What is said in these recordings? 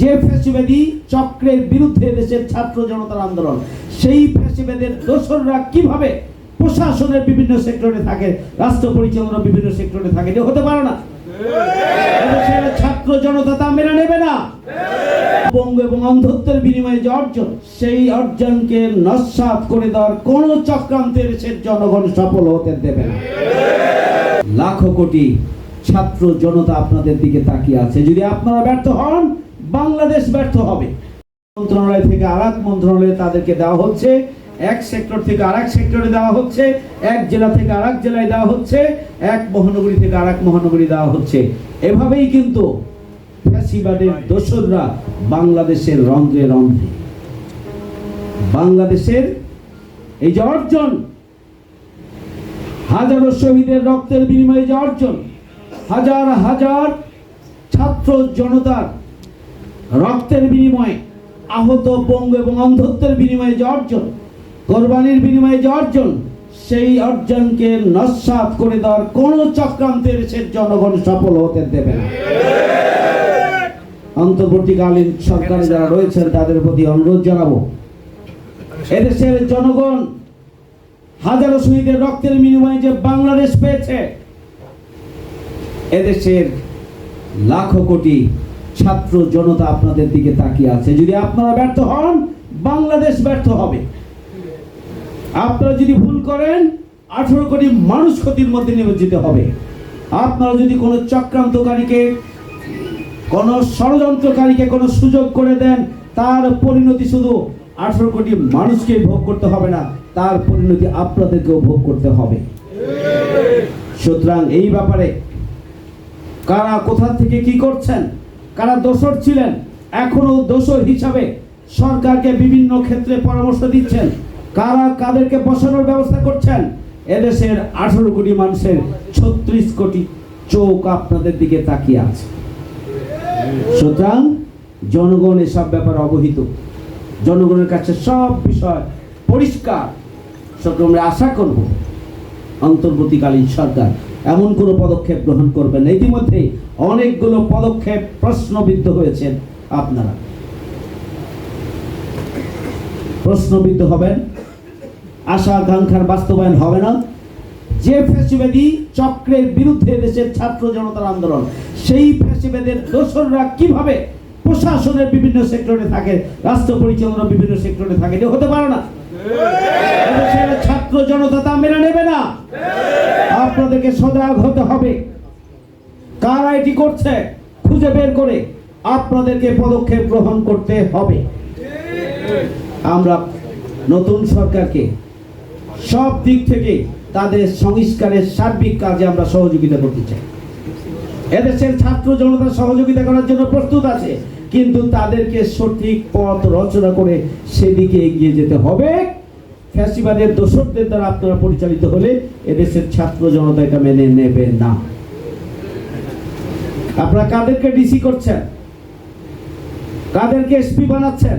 যে ফ্যাসিবাদী চক্রের বিরুদ্ধে দেশের ছাত্র জনতার আন্দোলন, সেই ফ্যাসিবাদের দোসররা কীভাবে প্রশাসনের বিভিন্ন সেক্টরে থাকে, রাষ্ট্র পরিচালনা বিভিন্ন সেক্টরে থাকে এটা হতে পারে না। ছাত্র জনতা তা মেনে নেবে না। বঙ্গ এবং অন্ধত্বের বিনিময়ে যে অর্জন, সেই অর্জনকে নস্বাত করে দেওয়ার কোন চক্রান্তে দেশের জনগণ সফল হতে দেবে না। লাখো কোটি ছাত্র জনতা আপনাদের দিকে তাকিয়ে আছে। যদি আপনারা ব্যর্থ হন বাংলাদেশ ব্যর্থ হবে। মন্ত্রণালয় থেকে আর এক মন্ত্রণালয়ে তাদেরকে দেওয়া হচ্ছে। এক সেক্টর থেকে আর এক সেক্টরে দেওয়া হচ্ছে। এক জেলা থেকে আর এক জেলায় দেওয়া হচ্ছে। এক মহানগরী থেকে আর এক মহানগরী দেওয়া হচ্ছে। এভাবেই কিন্তু ফ্যাসিবাদের দোসররা বাংলাদেশের রন্ধ্রে রন্ধ্রে বাংলাদেশের এই যে অর্জন, হাজারো শহীদের রক্তের বিনিময়ে যে অর্জন, হাজার হাজার ছাত্র জনতার রক্তের বিনিময়ে, আহত পঙ্গ এবং অন্ধত্বের বিনিময়ে যে অর্জন, কোরবানির বিনিময়ে যে অর্জন, সেই অর্জনকে নস্বাত করে দেওয়ার কোন চক্রান্তে দেশের জনগণ সফল হতে দেবে না। অন্তর্বর্তীকালীন সরকারে যারা রয়েছেন, তাদের প্রতি অনুরোধ জানাব, এদেশের জনগণ হাজারো শহীদের রক্তের বিনিময়ে যে বাংলাদেশ পেয়েছে, এদেশের লাখো কোটি ছাত্র জনতা আপনাদের দিকে তাকিয়ে আছে। যদি আপনারা ব্যর্থ হন, বাংলাদেশ ব্যর্থ হবে। আপনারা যদি ভুল করেন, আঠারো কোটি মানুষ ক্ষতির মধ্যে নিমজ্জিত হবে। আপনারা যদি কোনো চক্রান্তকারীকে, কোন ষড়যন্ত্রকারীকে কোনো সুযোগ করে দেন, তার পরিণতি শুধু আঠারো কোটি মানুষকে ভোগ করতে হবে না, তার পরিণতি আপনাদেরকেও ভোগ করতে হবে। সুতরাং এই ব্যাপারে কারা কোথা থেকে কি করছেন? কারা দোষর ছিলেন, এখনও দোষর হিসাবে সরকারকে বিভিন্ন ক্ষেত্রে পরামর্শ দিচ্ছেন। কারা কাদেরকে বসানোর ব্যবস্থা করছেন, এদেশের আঠারো কোটি মানুষের ছত্রিশ কোটি চোখ আপনাদের দিকে তাকিয়ে আছে। সুতরাং জনগণ এসব ব্যাপারে অবহিত। জনগণের কাছে সব বিষয় পরিষ্কার। সুতরাং আমরা আশা করব অন্তর্বর্তীকালীন সরকার এমন কোনো পদক্ষেপ গ্রহণ করবেন না। ইতিমধ্যে অনেকগুলো পদক্ষেপ প্রশ্নবিদ্ধ হয়েছেন আপনারা। প্রশ্নবিদ্ধ হবেন আশা আকাঙ্ক্ষার বাস্তবায়ন হবে না। যে ফ্যাসিবাদী চক্রের বিরুদ্ধে দেশের ছাত্র জনতার আন্দোলন সেই ফ্যাসিবাদের দোসররা কীভাবে প্রশাসনের বিভিন্ন সেক্টরে থাকে রাষ্ট্র পরিচালনা বিভিন্ন সেক্টরে থাকে এটা হতে পারে না। ছাত্র জনতা সজাগ হতে হবে। কারা এটি করছে, খুঁজে বের করে আপনাদেরকে পদক্ষেপ গ্রহণ করতে হবে। আমরা নতুন সরকারকে সব দিক থেকে তাদের সংস্কারের সার্বিক কাজে আমরা সহযোগিতা করতে চাই। এদেশের ছাত্র জনতা সহযোগিতা করার জন্য প্রস্তুত আছে, কিন্তু তাদেরকে সঠিক পথ রচনা করে সেদিকে এগিয়ে যেতে হবে। ফ্যাসিবাদের দোষরদের দ্বারা আপনারা পরিচালিত হলে এদেশের ছাত্র জনতা এটা মেনে নেবে না। আপনারা কাদেরকে ডিসি করছেন? কাদেরকে এসপি বানাচ্ছেন?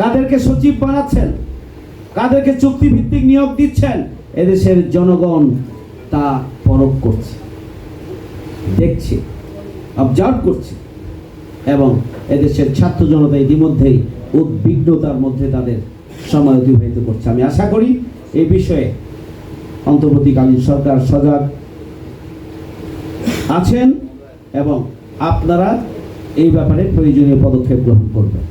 কাদেরকে সচিব বানাচ্ছেন? কাদেরকে চুক্তিভিত্তিক নিয়োগ দিচ্ছেন? এদেশের জনগণ তা পরখ করছে, দেখছে অবজার্ভ করছে এবং এদেশের ছাত্র জনতা ইতিমধ্যেই উদ্বিগ্নতার মধ্যে তাদের সময় অতিবাহিত করছে। আমি আশা করি এই বিষয়ে অন্তর্বর্তীকালীন সরকার সজাগ আছেন এবং আপনারা এই ব্যাপারে প্রয়োজনীয় পদক্ষেপ গ্রহণ করবেন।